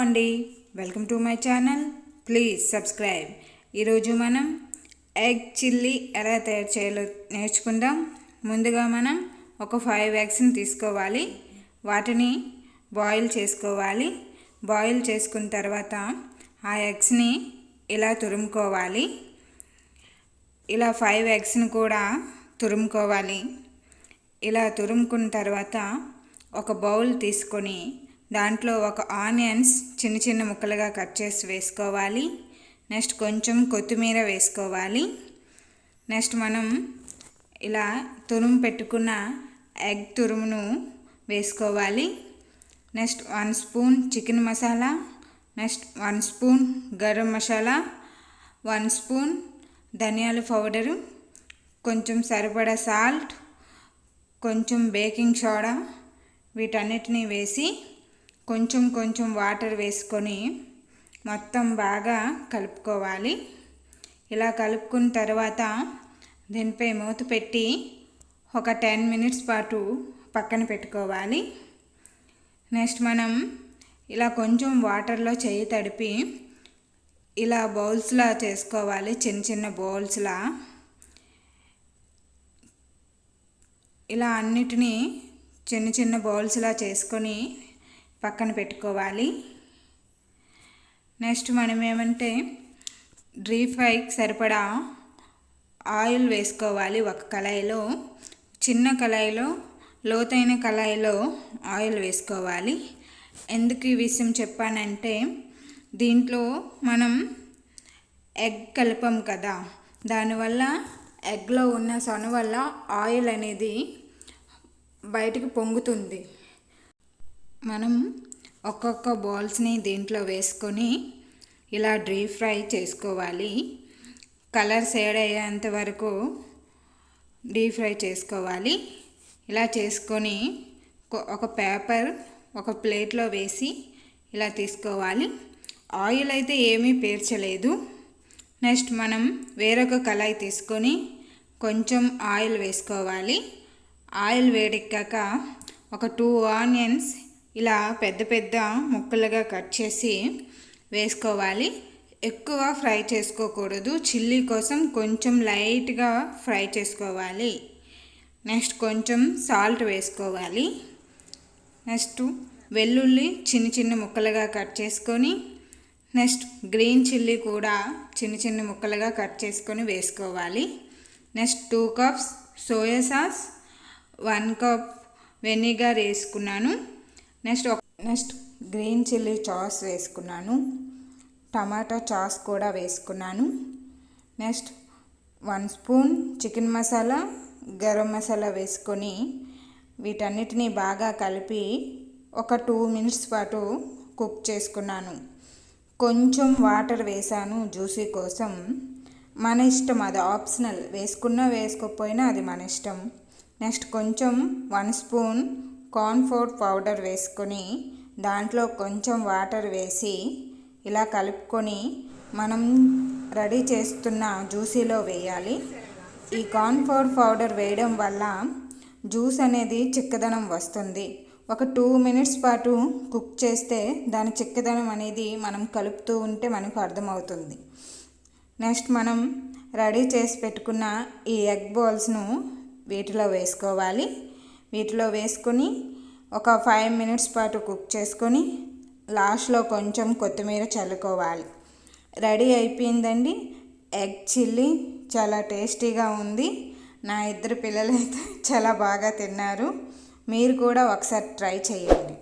అండి. Welcome to my channel please subscribe ఈరోజు మనం ఎగ్ చిల్లీ ఎలా తయారు చేయాలో నేర్చుకుందాం. ముందుగా మనం ఒక ఫైవ్ ఎగ్స్ని తీసుకోవాలి. వాటిని బాయిల్ చేసుకోవాలి. బాయిల్ చేసుకున్న తర్వాత ఆ ఎగ్స్ని ఇలా తురుముకోవాలి. ఇలా ఫైవ్ ఎగ్స్ని కూడా తురుముకోవాలి. ఇలా తురుముకున్న తర్వాత ఒక బౌల్ తీసుకొని దాంట్లో ఒక ఆనియన్స్ చిన్న చిన్న ముక్కలుగా కట్ చేసి వేసుకోవాలి. నెక్స్ట్ కొంచెం కొత్తిమీర వేసుకోవాలి. నెక్స్ట్ మనం ఇలా తురుము పెట్టుకున్న ఎగ్ తురుమును వేసుకోవాలి. Next one spoon chicken masala next one spoon garam masala one spoon ధనియాల పౌడరు కొంచెం సరిపడా సాల్ట్ కొంచెం బేకింగ్ సోడా వీటన్నిటిని వేసి కొంచెం కొంచెం వాటర్ వేసుకొని మొత్తం బాగా కలుపుకోవాలి. ఇలా కలుపుకున్న తర్వాత దీనిపై మూత పెట్టి ఒక టెన్ మినిట్స్ పాటు పక్కన పెట్టుకోవాలి. నెక్స్ట్ మనం ఇలా కొంచెం వాటర్లో చేయి తడిపి ఇలా బౌల్స్లా చేసుకోవాలి చిన్న చిన్న బౌల్స్లా. ఇలా అన్నిటినీ చిన్న చిన్న బౌల్స్లా చేసుకొని పక్కన పెట్టుకోవాలి. నెక్స్ట్ మనం ఏమంటే డ్రీ ఫ్రైకి సరిపడా ఆయిల్ వేసుకోవాలి ఒక కళాయిలో. చిన్న కళాయిలో లోతైన కళాయిలో ఆయిల్ వేసుకోవాలి. ఎందుకు ఈ విషయం చెప్పానంటే దీంట్లో మనం ఎగ్ కలిపాం కదా దానివల్ల ఎగ్లో ఉన్న సొన వల్ల ఆయిల్ అనేది బయటికి పొంగుతుంది. మనం ఒక్కొక్క బాల్స్ని దీంట్లో వేసుకొని ఇలా డీప్ ఫ్రై చేసుకోవాలి. కలర్ షేడ్ అయ్యేంత వరకు డీప్ ఫ్రై చేసుకోవాలి. ఇలా చేసుకొని ఒక పేపర్ ఒక ప్లేట్లో వేసి ఇలా తీసుకోవాలి. ఆయిల్ అయితే ఏమీ పేర్చలేదు నెక్స్ట్ మనం వేరొక కళాయి తీసుకొని కొంచెం ఆయిల్ వేసుకోవాలి. ఆయిల్ వేడెక్కాక ఒక టూ ఆనియన్స్ ఇలా పెద్ద పెద్ద ముక్కలుగా కట్ చేసి వేసుకోవాలి. ఎక్కువ ఫ్రై చేసుకోకూడదు. చిల్లీ కోసం కొంచెం లైట్గా ఫ్రై చేసుకోవాలి. నెక్స్ట్ కొంచెం సాల్ట్ వేసుకోవాలి. నెక్స్ట్ వెల్లుల్లి చిన్న చిన్న ముక్కలుగా కట్ చేసుకొని నెక్స్ట్ గ్రీన్ చిల్లీ కూడా చిన్న చిన్న ముక్కలుగా కట్ చేసుకొని వేసుకోవాలి. Next two cups soya sauce one cup vinegar వేసుకున్నాను. నెక్స్ట్ నెక్స్ట్ గ్రీన్ చిల్లీ చాస్ వేసుకున్నాను. టమాటో చాస్ కూడా వేసుకున్నాను. Next one spoon chicken masala garam masala వేసుకొని వీటన్నిటిని బాగా కలిపి ఒక టూ మినిట్స్ పాటు కుక్ చేసుకున్నాను. కొంచెం వాటర్ వేసాను జ్యూసీ కోసం. మన ఇష్టం అది ఆప్షనల్ వేసుకున్నా వేసుకోకపోయినా అది మన ఇష్టం. నెక్స్ట్ కొంచెం వన్ స్పూన్ కార్న్ఫ్లోర్ పౌడర్ వేసుకొని దాంట్లో కొంచెం వాటర్ వేసి ఇలా కలుపుకొని మనం రెడీ చేస్తున్న జ్యూసీలో వేయాలి. ఈ కార్న్ఫ్లోర్ పౌడర్ వేయడం వల్ల జ్యూస్ అనేది చిక్కదనం వస్తుంది. ఒక టూ మినిట్స్ పాటు కుక్ చేస్తే దాని చిక్కదనం అనేది మనం కలుపుతూ ఉంటే మనకు అర్థమవుతుంది. నెక్స్ట్ మనం రెడీ చేసి పెట్టుకున్న ఈ ఎగ్ బాల్స్ను వీటిలో వేసుకోవాలి. వీటిలో వేసుకొని ఒక ఫైవ్ మినిట్స్ పాటు కుక్ చేసుకొని లాస్ట్లో కొంచెం కొత్తిమీర చల్లుకోవాలి. రెడీ అయిపోయిందండి. ఎగ్ చిల్లీ చాలా టేస్టీగా ఉంది. నా ఇద్దరు పిల్లలైతే చాలా బాగా తిన్నారు. మీరు కూడా ఒకసారి ట్రై చేయండి.